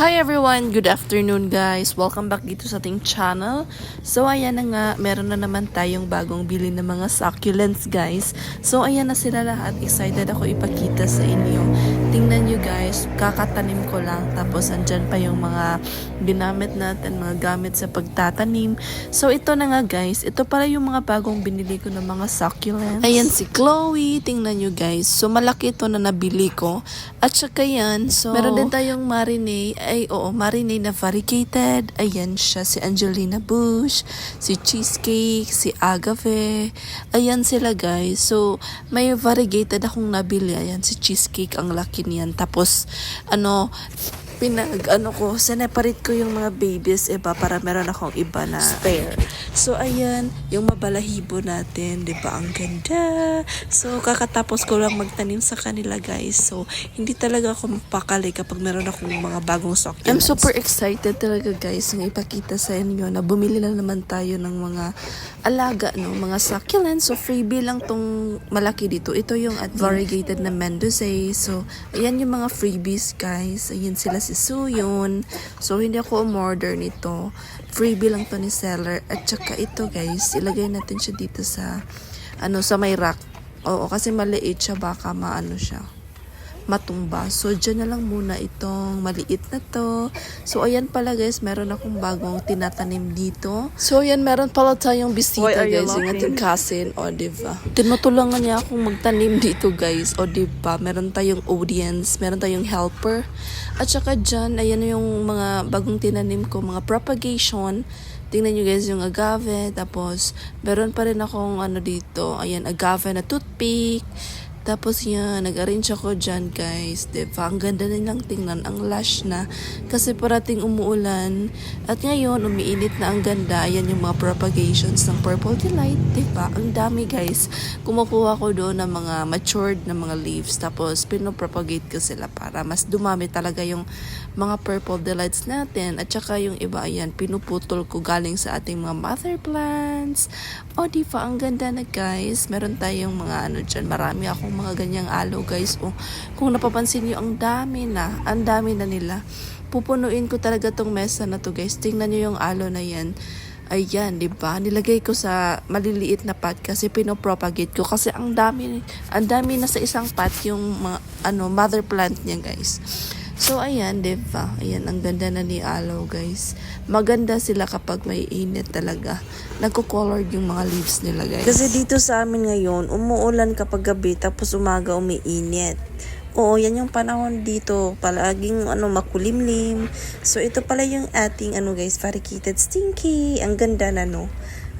Hi everyone! Good afternoon guys! Welcome back dito sa ating channel. So ayan na nga, meron na naman tayong bagong bili ng mga succulents guys. So ayan na sila lahat. Excited ako ipakita sa inyo. Tingnan nyo guys, kakatanim ko lang. Tapos andyan pa yung mga ginamit natin, mga gamit sa pagtatanim. So ito na nga guys, ito pala yung mga bagong binili ko ng mga succulents. Ayan si Chloe, tingnan nyo guys. So malaki ito na nabili ko. At saka yan, so meron din tayong marinade. Ay, oo, marinade na variegated. Ayan siya, si Angelina Bush, si Cheesecake, si Agave. Ayan sila guys. So, may variegated akong nabili. Ayan, si Cheesecake, ang laki niyan. Tapos, ano, pinag ano ko, sineparate ko yung mga babies iba para meron akong iba na spare. So ayan, yung mabalahibo natin, 'di ba? Ang ganda. So kakatapos ko lang magtanim sa kanila, guys. So hindi talaga ako mapakali kapag meron akong mga bagong succulents. I'm super excited talaga, guys, ng ipakita sa inyo na bumili na naman tayo ng mga alaga, no, mga succulents. So freebie lang tong malaki dito. Ito yung at variegated na Mendoza. So ayan yung mga freebies, guys. Ayan sila si Suyon. So, hindi ako umorder nito. Freebie lang to ni seller. At saka ito, guys, ilagay natin siya dito sa, ano, sa may rack. Oo, kasi maliit siya, baka maano siya matumba. So, dyan na lang muna itong maliit na to. So, ayan pala guys, meron akong bagong tinatanim dito. So, ayan, meron pala tayong bisita guys, yung ating cousin, o diba? Tinutulungan niya akong magtanim dito guys, o diba? Meron tayong audience, meron tayong helper. At saka dyan, ayan yung mga bagong tinanim ko, mga propagation. Tingnan nyo guys yung agave. Tapos, meron pa rin akong ano dito. Ayan, agave na toothpick. Tapos yan, nag-arrange ako dyan guys. Diba? Ang ganda nilang tingnan. Ang lush na. Kasi parating umuulan. At ngayon, umiinit na ang ganda. Ayan yung mga propagations ng Purple Delight. Diba? Ang dami guys. Kumukuha ko doon ng mga matured na mga leaves. Tapos, pinopropagate ko sila para mas dumami talaga yung mga Purple Delights natin. At saka yung iba, ayan, pinuputol ko galing sa ating mga mother plants. O, di ba? Ang ganda na guys. Meron tayong mga ano dyan. Marami akong mga ganyang aloe guys. O, kung napapansin nyo, ang dami na. Ang dami na nila. Pupunuin ko talaga tong mesa na to guys. Tingnan nyo yung aloe na yan. Ayan, di ba? Nilagay ko sa maliliit na pot kasi pinopropagate ko kasi ang dami ang dami na sa isang pot yung mga, ano mother plant niya, guys. So ayan, di ba? Ayan, ang ganda na ni aloe, guys. Maganda sila kapag may init talaga. Nagko-colored yung mga leaves nila, guys. Kasi dito sa amin ngayon, umuulan kapag gabi tapos umaga umiinit. Oo, yan yung panahon dito. Palaging ano, makulimlim. So, ito pala yung ating ano guys, variegated stinky. Ang ganda na no.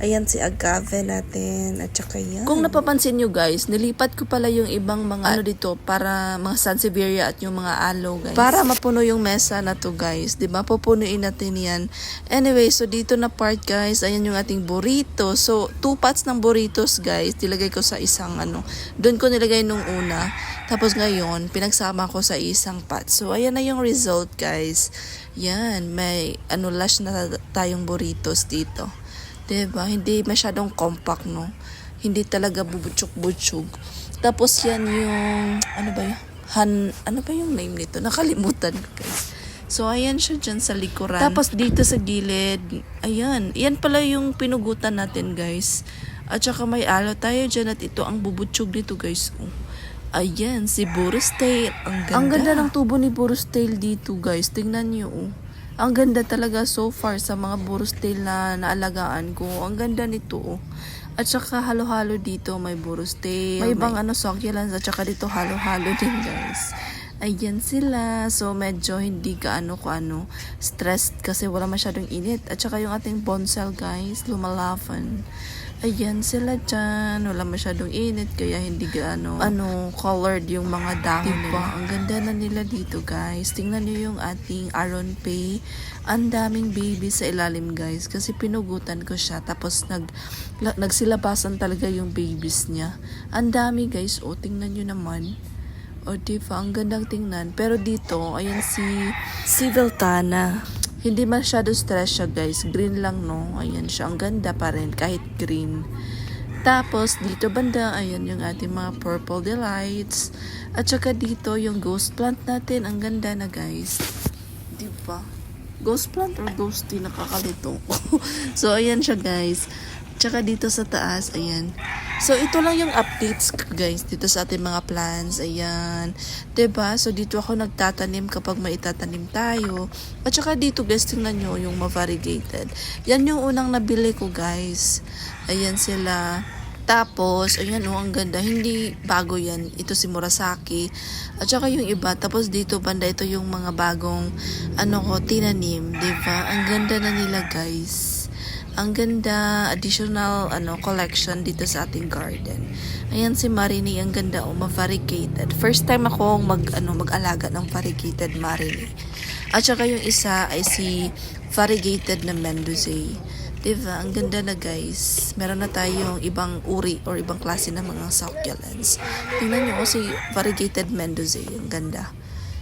Ayan si agave natin. At saka yan. Kung napapansin nyo guys, nilipat ko pala yung ibang mga ano dito para mga Sansevieria at yung mga aloe guys. Para mapuno yung mesa na to guys. 'di ba Pupunuin natin yan. Anyway, so dito na part guys, ayan yung ating burrito. So, two pots ng burritos guys, nilagay ko sa isang ano. Doon ko nilagay nung una. Tapos ngayon, pinagsama ko sa isang pot. So, ayan na yung result guys. Yan, may ano lush na tayong burritos dito. 'Di ba? Hindi masyadong compact, no? Hindi talaga bubutsok-butsog. Tapos yan yung, ano ba yun? Han, ano ba yung name nito? Nakalimutan ko, guys. So, ayan siya dyan sa likuran. Tapos dito sa gilid, ayan. Yan pala yung pinugutan natin, guys. At saka may alo tayo dyan at ito ang bubutsog dito, guys. Oh. Ayan, si Boris Tail. Ang ganda. Ang ganda ng tubo ni Boris Tail dito, guys. Tingnan niyo, oh. Ang ganda talaga so far sa mga Boris Tail na naalagaan ko. Ang ganda nito, oh. At saka halo-halo dito, may Boris Tail. May ibang ano, succulents. At saka dito halo-halo din, guys. Ayan sila. So, medyo hindi gaano ko ano, stressed kasi wala masyadong init. At saka yung ating bonsai, guys, lumalaban. Ayan sila dyan. Wala masyadong init, kaya hindi gaano, ano, colored yung mga dahon diba? Ang ganda na nila dito, guys. Tingnan niyo yung ating Aron Pay. Ang daming baby sa ilalim, guys. Kasi pinugutan ko siya. Tapos, nag, la- nagsilabasan talaga yung babies niya. Ang dami, guys. O, tingnan niyo naman. O, diba? Ang gandang tingnan. Pero dito, ayan si, si Veltana. Hindi masyado stress siya, guys. Green lang, no? Ayan siya. Ang ganda pa rin, kahit green. Tapos, dito banda, ayan yung ating mga purple delights. At saka dito, yung ghost plant natin. Ang ganda na, guys. Diba? ba? Ghost plant or ghosty? Nakakalito. so, ayan siya guys. Tsaka dito sa taas, ayan. So, ito lang yung updates guys dito sa ating mga plants. Ayan. ba So, dito ako nagtatanim kapag may itatanim tayo. At saka dito guys, tingnan nyo yung ma-variegated. Yan yung unang nabili ko guys. Ayan sila. Tapos, ayan oh, ang ganda. Hindi bago yan. Ito si Murasaki. At saka yung iba. Tapos dito, banda ito yung mga bagong, ano ko, tinanim. ba Ang ganda na nila, guys. Ang ganda, additional ano collection dito sa ating garden. Ayan si Marini, ang ganda oh, ma-variegated. First time akong mag ano mag-alaga ng variegated Marini. At saka yung isa ay si variegated na Mendoza. Diba? Ang ganda na guys. Meron na tayong ibang uri or ibang klase ng mga succulents. Tingnan nyo oh, si variegated Mendoza. Ang ganda.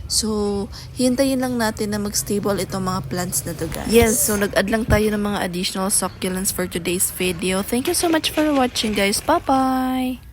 So, hintayin lang natin na mag-stable itong mga plants na to guys. Yes, so nag-add lang tayo ng mga additional succulents for today's video. Thank you so much for watching guys. Bye-bye!